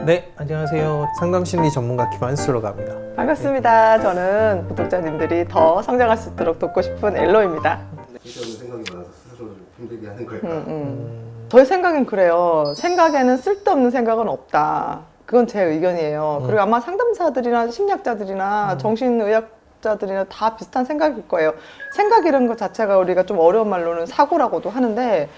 네, 안녕하세요. 상담심리 전문가 김한수로 합니다. 반갑습니다. 저는 구독자님들이 더 성장할 수 있도록 돕고 싶은 엘로입니다. 쓸데없는 생각이 많아서 스스로를 힘들게 하는 걸까? 음, 음. 저희 생각엔 그래요. 생각에는 쓸데없는 생각은 없다. 그건 제 의견이에요. 그리고 아마 상담사들이나 심리학자들이나 정신의학 자들이나 다 비슷한 생각일 거예요. 생각이라는 것 자체가 우리가 좀 어려운 말로는 사고라고도 하는데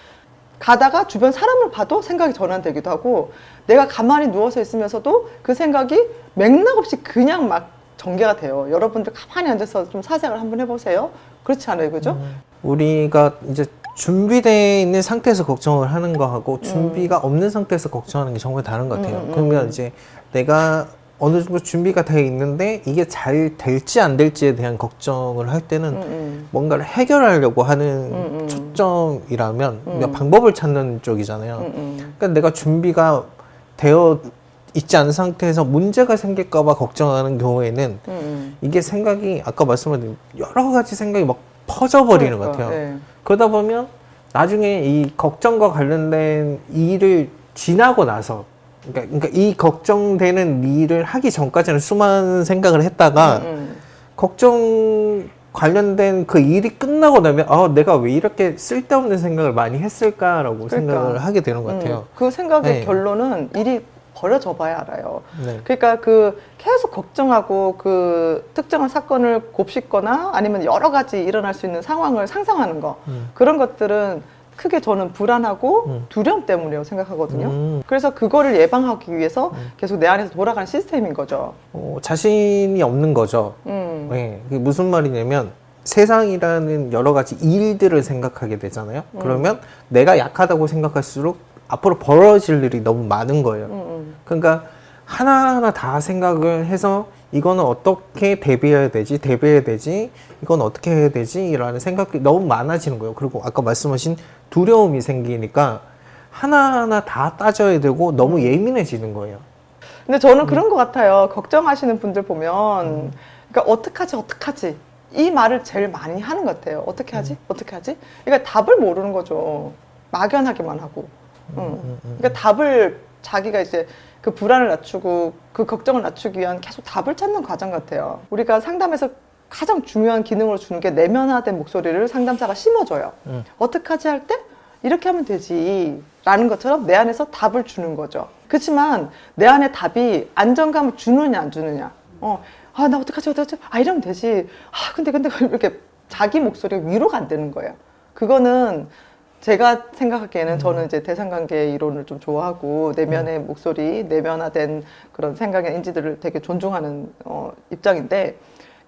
가다가 주변 사람을 봐도 생각이 전환되기도 하고 내가 가만히 누워서 있으면서도 그 생각이 맥락 없이 그냥 막 전개가 돼요. 여러분들 가만히 앉아서 좀 사색을 한번 해보세요. 그렇지 않아요, 그죠? 우리가 이제 준비되어 있는 상태에서 걱정을 하는 거하고 준비가 없는 상태에서 걱정하는 게 정말 다른 것 같아요. 음, 음, 그러면 음. 이제 내가 어느 정도 준비가 되어 있는데 이게 잘 될지 안 될지에 대한 걱정을 할 때는 음, 음. 뭔가를 해결하려고 하는 음, 음. 초점이라면 음. 방법을 찾는 쪽이잖아요. 음, 음. 그러니까 내가 준비가 되어 있지 않은 상태에서 문제가 생길까봐 걱정하는 경우에는 음, 음. 이게 생각이 아까 말씀드린 여러 가지 생각이 막 퍼져버리는 것 그러니까, 같아요. 예. 그러다 보면 나중에 이 걱정과 관련된 일을 지나고 나서 그러니까, 그러니까 이 걱정되는 일을 하기 전까지는 수많은 생각을 했다가 음, 걱정 관련된 그 일이 끝나고 나면 아 내가 왜 이렇게 쓸데없는 생각을 많이 했을까라고 그러니까. 생각을 하게 되는 것 음. 같아요. 그 생각의 네. 결론은 일이 버려져 봐야 알아요. 네. 그러니까 그 계속 걱정하고 그 특정한 사건을 곱씹거나 아니면 여러 가지 일어날 수 있는 상황을 상상하는 거 음. 그런 것들은 크게 저는 불안하고 음. 두려움 때문이라고 생각하거든요. 음. 그래서 그거를 예방하기 위해서 계속 내 안에서 돌아가는 시스템인 거죠. 어, 자신이 없는 거죠. 음. 네, 그게 무슨 말이냐면 세상이라는 여러 가지 일들을 생각하게 되잖아요. 음. 그러면 내가 약하다고 생각할수록 앞으로 벌어질 일이 너무 많은 거예요. 음, 음. 그러니까 하나하나 다 생각을 해서 이거는 어떻게 대비해야 되지, 대비해야 되지, 이건 어떻게 해야 되지, 라는 생각이 너무 많아지는 거예요. 그리고 아까 말씀하신 두려움이 생기니까 하나하나 다 따져야 되고 음. 너무 예민해지는 거예요. 근데 저는 그런 것 같아요. 걱정하시는 분들 보면, 그러니까 어떡하지, 어떡하지. 이 말을 제일 많이 하는 것 같아요. 어떻게 하지? 어떻게 하지? 그러니까 답을 모르는 거죠. 막연하게만 하고. 응. 그러니까 답을 자기가 이제 그 불안을 낮추고 그 걱정을 낮추기 위한 계속 답을 찾는 과정 같아요. 우리가 상담에서 가장 중요한 기능으로 주는 게 내면화된 목소리를 상담사가 심어줘요. 음. 어떡하지 할 때 이렇게 하면 되지 라는 것처럼 내 안에서 답을 주는 거죠. 그렇지만 내 안에 답이 안정감을 주느냐 안 주느냐. 어, 아, 나 어떡하지, 어떡하지? 아, 이러면 되지. 아, 근데, 근데 이렇게 자기 목소리가 위로가 안 되는 거예요. 그거는 제가 생각하기에는 저는 이제 대상관계 이론을 좀 좋아하고 내면의 목소리, 내면화된 그런 생각의 인지들을 되게 존중하는 어, 입장인데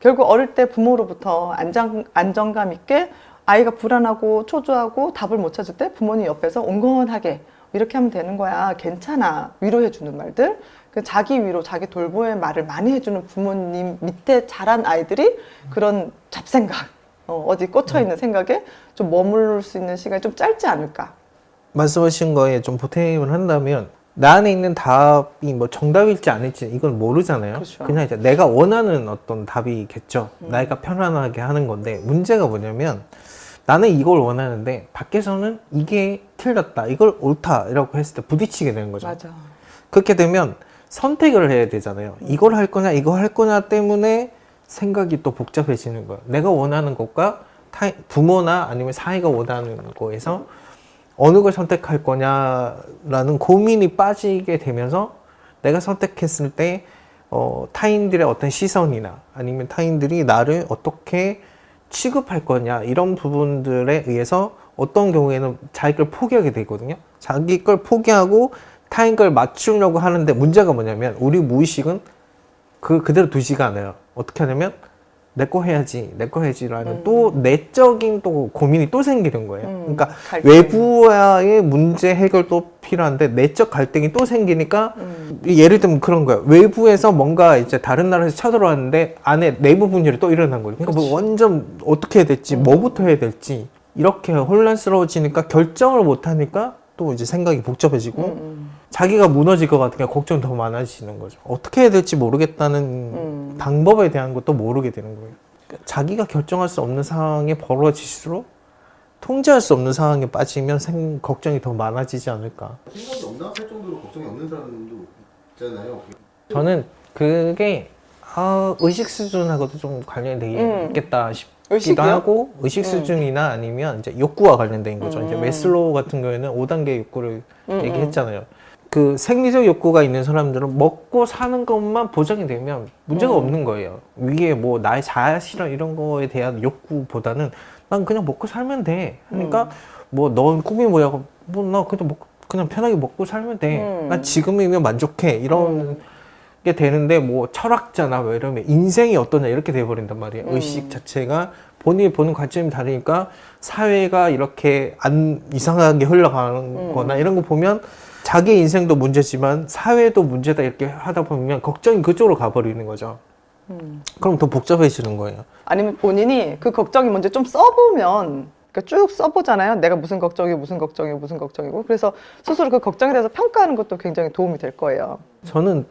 결국 어릴 때 부모로부터 안정, 안정감 있게 아이가 불안하고 초조하고 답을 못 찾을 때 부모님 옆에서 온건하게 이렇게 하면 되는 거야. 괜찮아. 위로해 주는 말들. 그 자기 위로, 자기 돌보의 말을 많이 해주는 부모님 밑에 자란 아이들이 그런 잡생각, 어, 어디 꽂혀 있는 생각에 좀 머무를 수 있는 시간이 좀 짧지 않을까. 말씀하신 거에 좀 보탬을 한다면 나 안에 있는 답이 뭐 정답일지 아닐지 이건 모르잖아요. 그렇죠. 냥 이제 내가 원하는 어떤 답이겠죠. 내가 편안하게 하는 건데 문제가 뭐냐면 나는 이걸 원하는데 밖에서는 이게 틀렸다, 이걸 옳다라고 했을 때 부딪히게 되는 거죠. 맞아. 그렇게 되면 선택을 해야 되잖아요. 이걸 할 거냐, 이거 할 거냐 때문에 생각이 또 복잡해지는 거예요. 내가 원하는 것과 타, 부모나 아니면 사회가 원하는 거에서 어느 걸 선택할 거냐라는 고민이 빠지게 되면서 내가 선택했을 때 어, 타인들의 어떤 시선이나 아니면 타인들이 나를 어떻게 취급할 거냐 이런 부분들에 의해서 어떤 경우에는 자기 걸 포기하게 되거든요. 자기 걸 포기하고 타인 걸 맞추려고 하는데 문제가 뭐냐면 우리 무의식은 그 그대로 두지가 않아요. 어떻게 하냐면 내 거 해야지, 내 거 해야지라는 또 내적인 또 고민이 또 생기는 거예요. 음, 그러니까 갈등. 외부와의 문제 해결도 필요한데 내적 갈등이 또 생기니까 음. 예를 들면 그런 거예요. 외부에서 뭔가 이제 다른 나라에서 쳐들어왔는데 안에 내부 분열이 또 일어난 거예요. 그러니까 뭐 완전 어떻게 해야 될지, 음. 뭐부터 해야 될지 이렇게 혼란스러워지니까 결정을 못 하니까 또 이제 생각이 복잡해지고 음, 자기가 무너질 것 같으니까 걱정이 더 많아지는 거죠. 어떻게 해야 될지 모르겠다는 음. 방법에 대한 것도 모르게 되는 거예요. 그러니까 자기가 결정할 수 없는 상황이 벌어질수록 통제할 수 없는 상황에 빠지면 생, 걱정이 더 많아지지 않을까. 생각이 없나 할 정도로 걱정이 없는 사람도 있잖아요. 저는 그게 아, 의식 수준하고도 좀 관련이 되겠다 싶기도 음. 의식이요? 하고 의식 음. 수준이나 아니면 이제 욕구와 관련된 거죠. 이제 음. 메슬로우 같은 경우에는 5단계 욕구를 음, 얘기했잖아요. 그 생리적 욕구가 있는 사람들은 먹고 사는 것만 보장이 되면 문제가 음. 없는 거예요. 위에 뭐 나의 자아 실현 이런 거에 대한 욕구보다는 난 그냥 먹고 살면 돼. 그러니까 음. 뭐넌 꿈이 뭐야? 뭐나 그냥 먹 그냥 편하게 먹고 살면 돼. 음. 난 지금이면 만족해. 이런 음. 게 되는데 뭐 철학자나 뭐 이러면 인생이 어떠냐 이렇게 돼 버린단 말이에요. 음. 의식 자체가 본인이 보는 관점이 다르니까 사회가 이렇게 안 이상하게 흘러가는 음. 거나 이런 거 보면 자기 인생도 문제지만 사회도 문제다 이렇게 하다 보면 걱정이 그쪽으로 가버리는 거죠. 음. 그럼 더 복잡해지는 거예요. 아니면 본인이 그 걱정이 먼저 좀 써보면 그러니까 쭉 써보잖아요. 내가 무슨 걱정이고 무슨 걱정이고 무슨 걱정이고 그래서 스스로 그 걱정에 대해서 평가하는 것도 굉장히 도움이 될 거예요. 저는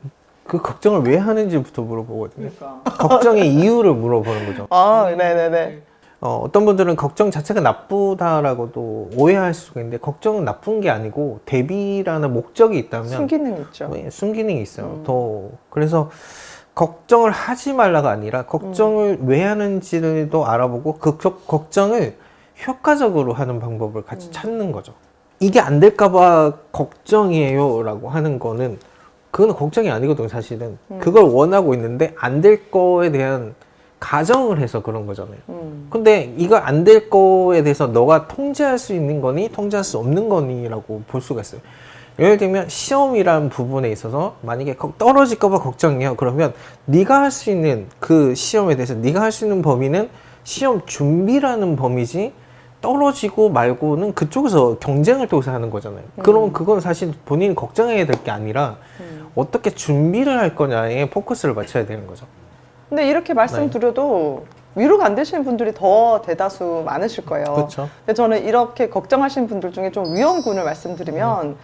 그 걱정을 왜 하는지부터 물어보거든요. 그러니까. 걱정의 이유를 물어보는 거죠. 아, 네네네. 어, 어떤 분들은 걱정 자체가 나쁘다라고도 오해할 수가 있는데 걱정은 나쁜 게 아니고 대비라는 목적이 있다면 순기능 있죠. 네, 순기능이 있어요. 음. 더 그래서 걱정을 하지 말라가 아니라 걱정을 왜 하는지도 알아보고 그 걱- 걱정을 효과적으로 하는 방법을 같이 음. 찾는 거죠. 이게 안 될까봐 걱정이에요라고 하는 거는 그거는 걱정이 아니거든요, 사실은. 음. 그걸 원하고 있는데 안 될 거에 대한 가정을 해서 그런 거잖아요. 음. 근데 이거 안 될 거에 대해서 너가 통제할 수 있는 거니 통제할 수 없는 거니라고 볼 수가 있어요. 예를 들면 시험이라는 부분에 있어서 만약에 거- 떨어질까 봐 걱정이에요. 그러면 네가 할 수 있는 그 시험에 대해서 네가 할 수 있는 범위는 시험 준비라는 범위지 떨어지고 말고는 그쪽에서 경쟁을 통해서 하는 거잖아요. 그러면 그건 사실 본인이 걱정해야 될 게 아니라 음. 어떻게 준비를 할 거냐에 포커스를 맞춰야 되는 거죠. 근데 이렇게 말씀드려도 위로가 안 되시는 분들이 더 대다수 많으실 거예요. 그렇죠. 근데 저는 이렇게 걱정하시는 분들 중에 좀 위험군을 말씀드리면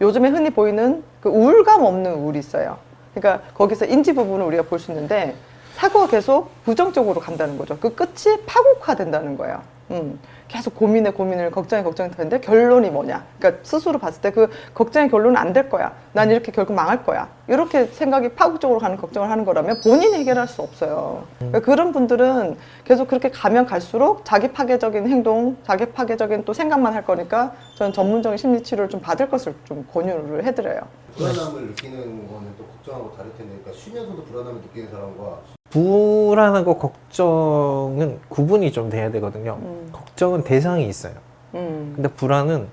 요즘에 흔히 보이는 그 우울감 없는 우울이 있어요. 그러니까 거기서 인지 부분을 우리가 볼 수 있는데 사고가 계속 부정적으로 간다는 거죠. 그 끝이 파국화된다는 거예요. 음, 계속 고민에 고민을 걱정에 걱정이 되는데 결론이 뭐냐? 그러니까 스스로 봤을 때 그 걱정의 결론은 안 될 거야. 난 이렇게 결국 망할 거야. 이렇게 생각이 파국적으로 가는 걱정을 하는 거라면 본인이 해결할 수 없어요. 그러니까 그런 분들은 계속 그렇게 가면 갈수록 자기 파괴적인 행동, 자기 파괴적인 또 생각만 할 거니까 저는 전문적인 심리 치료를 좀 받을 것을 좀 권유를 해드려요. 불안함을 느끼는 거는 또 걱정하고 다를 텐데, 그러니까 쉬면서도 불안함을 느끼는 사람과 불안하고 걱정은 구분이 좀 돼야 되거든요. 음. 걱정은 대상이 있어요. 음, 근데 불안은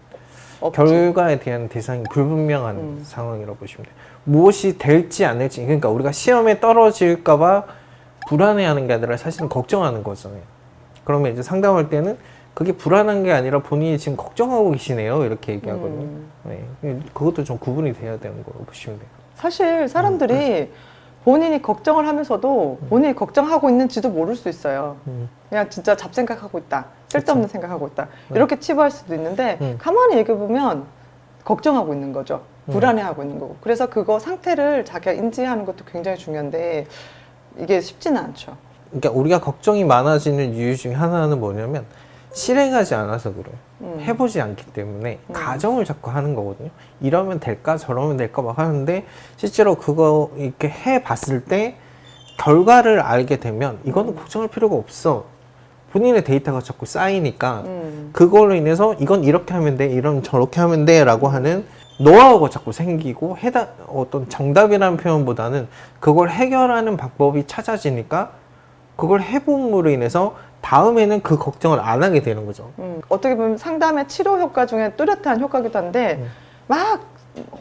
없지. 결과에 대한 대상이 불분명한 음. 상황이라고 보시면 돼요. 무엇이 될지 안 될지 그러니까 우리가 시험에 떨어질까 봐 불안해하는 게 아니라 사실은 걱정하는 거잖아요. 그러면 이제 상담할 때는 그게 불안한 게 아니라 본인이 지금 걱정하고 계시네요 이렇게 얘기하거든요. 음. 네. 그것도 좀 구분이 돼야 되는 거라고 보시면 돼요. 사실 사람들이 본인이 걱정을 하면서도 본인이 걱정하고 있는지도 모를 수 있어요. 음. 그냥 진짜 잡생각하고 있다. 쓸데없는 생각하고 있다. 네. 이렇게 치부할 수도 있는데 음. 가만히 얘기해 보면 걱정하고 있는 거죠. 음. 불안해하고 있는 거고. 그래서 그거 상태를 자기가 인지하는 것도 굉장히 중요한데 이게 쉽지는 않죠. 그러니까 우리가 걱정이 많아지는 이유 중에 하나는 뭐냐면 실행하지 않아서 그래요. 음. 해보지 않기 때문에 음. 가정을 자꾸 하는 거거든요. 이러면 될까 저러면 될까 막 하는데 실제로 그거 이렇게 해봤을 때 결과를 알게 되면 이거는 걱정할 필요가 없어. 본인의 데이터가 자꾸 쌓이니까 음. 그걸로 인해서 이건 이렇게 하면 돼, 이런 저렇게 하면 돼라고 하는 노하우가 자꾸 생기고 해당 어떤 정답이라는 표현보다는 그걸 해결하는 방법이 찾아지니까 그걸 해봄으로 인해서 다음에는 그 걱정을 안 하게 되는 거죠. 음, 어떻게 보면 상담의 치료 효과 중에 뚜렷한 효과기도 한데 음. 막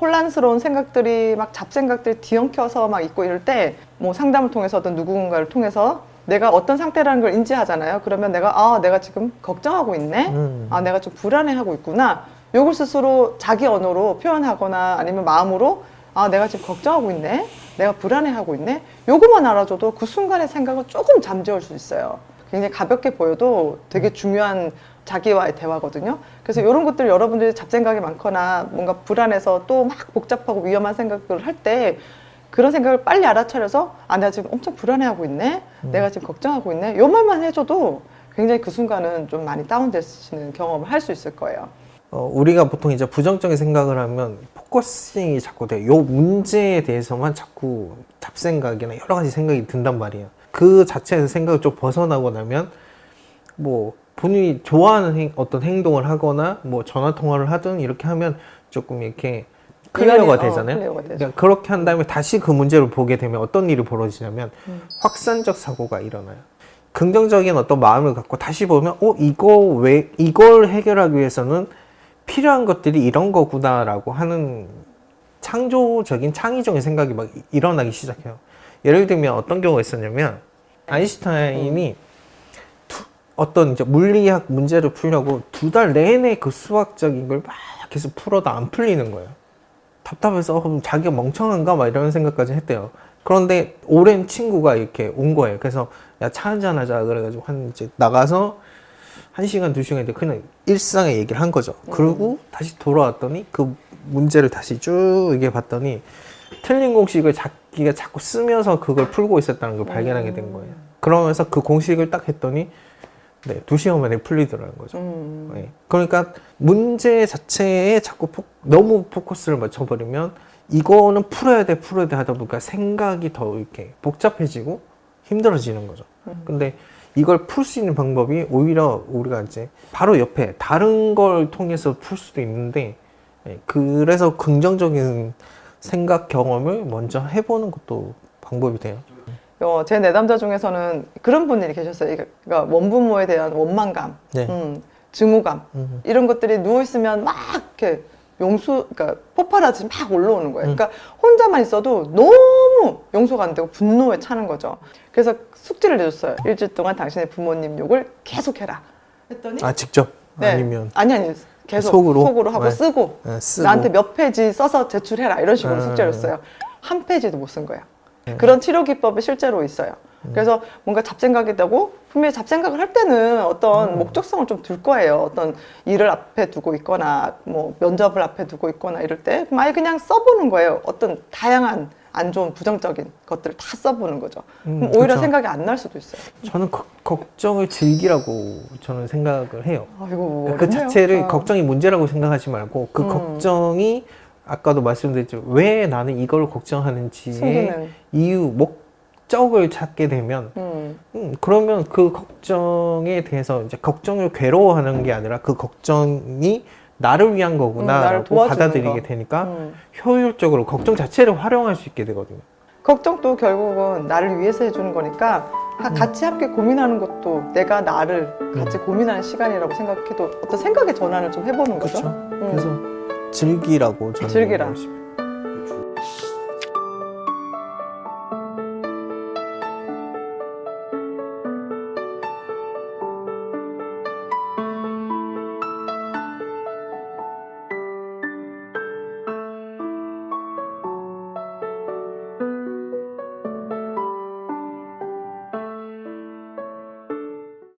혼란스러운 생각들이 막 잡생각들이 뒤엉켜서 막 있고 이럴 때 뭐 상담을 통해서 어떤 누군가를 통해서 내가 어떤 상태라는 걸 인지하잖아요. 그러면 내가 아 내가 지금 걱정하고 있네. 음. 아 내가 좀 불안해하고 있구나. 요걸 스스로 자기 언어로 표현하거나 아니면 마음으로 아 내가 지금 걱정하고 있네. 내가 불안해하고 있네. 요것만 알아줘도 그 순간의 생각을 조금 잠재울 수 있어요. 굉장히 가볍게 보여도 되게 중요한 자기와의 대화거든요. 그래서 이런 것들 여러분들이 잡생각이 많거나 뭔가 불안해서 또 막 복잡하고 위험한 생각들을 할 때 그런 생각을 빨리 알아차려서 아 내가 지금 엄청 불안해하고 있네. 내가 지금 걱정하고 있네. 요 말만 해줘도 굉장히 그 순간은 좀 많이 다운되시는 경험을 할 수 있을 거예요. 어, 우리가 보통 이제 부정적인 생각을 하면 포커싱이 자꾸 돼. 요 문제에 대해서만 자꾸 잡생각이나 여러 가지 생각이 든단 말이에요. 그 자체에서 생각을 좀 벗어나고 나면 뭐 본인이 좋아하는 행- 어떤 행동을 하거나 뭐 전화 통화를 하든 이렇게 하면 조금 이렇게 클리어가. 어, 되잖아요. 클리어가 되죠. 그러니까 그렇게 한 다음에 다시 그 문제를 보게 되면 어떤 일이 벌어지냐면 음. 확산적 사고가 일어나요. 긍정적인 어떤 마음을 갖고 다시 보면 어 이거 왜 이걸 해결하기 위해서는 필요한 것들이 이런 거구나라고 하는 창조적인 창의적인 생각이 막 이- 일어나기 시작해요. 예를 들면 어떤 경우가 있었냐면 아인슈타인이 두- 어떤 이제 물리학 문제를 풀려고 두 달 내내 그 수학적인 걸 막 계속 풀어도 안 풀리는 거예요. 답답해서 어, 그럼 자기가 멍청한가 막 이런 생각까지 했대요. 그런데 오랜 친구가 이렇게 온 거예요. 그래서 야 차 한잔 하자 그래가지고 한 이제 나가서 한 시간 두 시간 있는데 그냥 일상의 얘기를 한 거죠. 그리고 다시 돌아왔더니 그 문제를 다시 쭉 이게 봤더니 틀린 공식을 자기가 자꾸 쓰면서 그걸 풀고 있었다는 걸 발견하게 된 거예요. 그러면서 그 공식을 딱 했더니 네, 두 시간 만에 풀리더라는 거죠. 음. 네. 그러니까 문제 자체에 자꾸 포- 너무 포커스를 맞춰버리면 이거는 풀어야 돼, 풀어야 돼 하다 보니까 생각이 더 이렇게 복잡해지고 힘들어지는 거죠. 음. 근데 이걸 풀 수 있는 방법이 오히려 우리가 이제 바로 옆에 다른 걸 통해서 풀 수도 있는데 예, 그래서 긍정적인 생각 경험을 먼저 해보는 것도 방법이 돼요. 어, 제 내담자 중에서는 그런 분들이 계셨어요. 그러니까 원부모에 대한 원망감, 네. 음, 증오감 음. 이런 것들이 누워 있으면 막 이렇게 용수, 그러니까 폭발하듯이 막 올라오는 거예요. 음. 그러니까 혼자만 있어도 너무 용서가 안 되고 분노에 차는 거죠. 그래서 숙제를 내줬어요. 일주일 동안 당신의 부모님 욕을 계속해라. 했더니 아 직접 네. 아니면 아니 아니 계속 속으로? 속으로, 하고 네. 쓰고 예, 쓰고 나한테 몇 페이지 써서 제출해라 이런 식으로 음. 숙제를 줬어요. 한 페이지도 못 쓴 거예요. 음. 그런 치료 기법이 실제로 있어요. 그래서 뭔가 잡생각이 되고 분명히 잡생각을 할 때는 어떤 음. 목적성을 좀 둘 거예요. 어떤 일을 앞에 두고 있거나 뭐 면접을 앞에 두고 있거나 이럴 때 아예 그냥 써보는 거예요. 어떤 다양한 안 좋은 부정적인 것들을 다 써보는 거죠. 음, 그럼 오히려 그쵸. 생각이 안 날 수도 있어요. 저는 거- 걱정을 즐기라고 저는 생각을 해요. 아이고 그 어렵네요. 자체를 아. 걱정이 문제라고 생각하지 말고 그 음. 걱정이 아까도 말씀드렸죠 왜 나는 이걸 걱정하는지의 숨기는. 이유 목적을 찾게 되면 음. 음, 그러면 그 걱정에 대해서 이제 걱정을 괴로워하는 게 아니라 그 걱정이 나를 위한 음, 거구나라고 도와주는 받아들이게 거. 되니까 음. 효율적으로 걱정 자체를 활용할 수 있게 되거든요. 걱정도 결국은 나를 위해서 해주는 거니까 음. 하- 같이 함께 고민하는 것도 내가 나를 같이 고민하는 시간이라고 생각해도 어떤 생각의 전환을 좀 해보는 거죠. 그렇죠. 음. 그래서 즐기라고 저는 즐기라. 얘기하고 싶어요.